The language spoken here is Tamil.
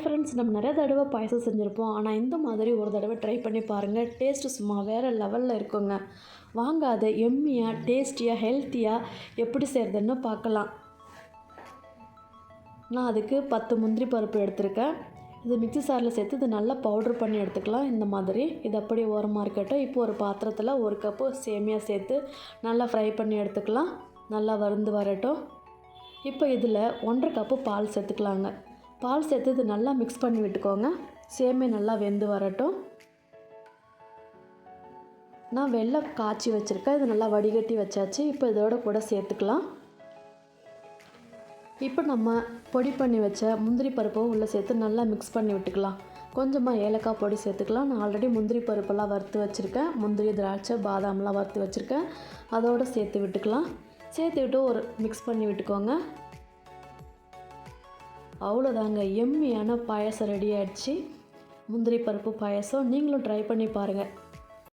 ஃப்ரெண்ட்ஸ் நம்ம நிறைய தடவை பாயசம் செஞ்சுருப்போம். ஆனால் இந்த மாதிரி ஒரு தடவை ட்ரை பண்ணி பாருங்கள் டேஸ்ட்டு சும்மா வேறு லெவலில் இருக்குங்க. வாங்க அதை எம்மியாக டேஸ்டியாக ஹெல்த்தியாக எப்படி செய்கிறதுன்னு பார்க்கலாம். நான் அதுக்கு பத்து முந்திரி பருப்பு எடுத்திருக்கேன். இது மிக்ஸி சாரில் சேர்த்து இது நல்லா பவுட்ரு பண்ணி எடுத்துக்கலாம். இந்த மாதிரி இது அப்படியே ஓரமாக இருக்கட்டும். இப்போ ஒரு பாத்திரத்தில் ஒரு கப்பு சேமியா சேர்த்து நல்லா ஃப்ரை பண்ணி எடுத்துக்கலாம். நல்லா வருந்து வரட்டும். இப்போ இதில் ஒன்றரை கப்பு பால் சேர்த்துக்கலாங்க. பால் சேர்த்து இது நல்லா மிக்ஸ் பண்ணி விட்டுக்கோங்க. சேமே நல்லா வெந்து வரட்டும். நான் வெள்ளை காய்ச்சி வச்சுருக்கேன். இது நல்லா வடிகட்டி வச்சாச்சு. இப்போ இதோட கூட சேர்த்துக்கலாம். இப்போ நம்ம பொடி பண்ணி வச்ச முந்திரி பருப்பும் உள்ளே சேர்த்து நல்லா மிக்ஸ் பண்ணி விட்டுக்கலாம். கொஞ்சமாக ஏலக்காய் பொடி சேர்த்துக்கலாம். நான் ஆல்ரெடி முந்திரி பருப்பெல்லாம் வறுத்து வச்சுருக்கேன். முந்திரி திராட்சை பாதாம்லாம் வறுத்து வச்சுருக்கேன். அதோடு சேர்த்து விட்டுக்கலாம். சேர்த்து விட்டு ஒரு மிக்ஸ் பண்ணி விட்டுக்கோங்க. அவ்வளோதாங்க எம்மியான பாயசம் ரெடி ஆயிடுச்சு. முந்திரி பருப்பு பாயசம் நீங்களும் ட்ரை பண்ணி பாருங்கள்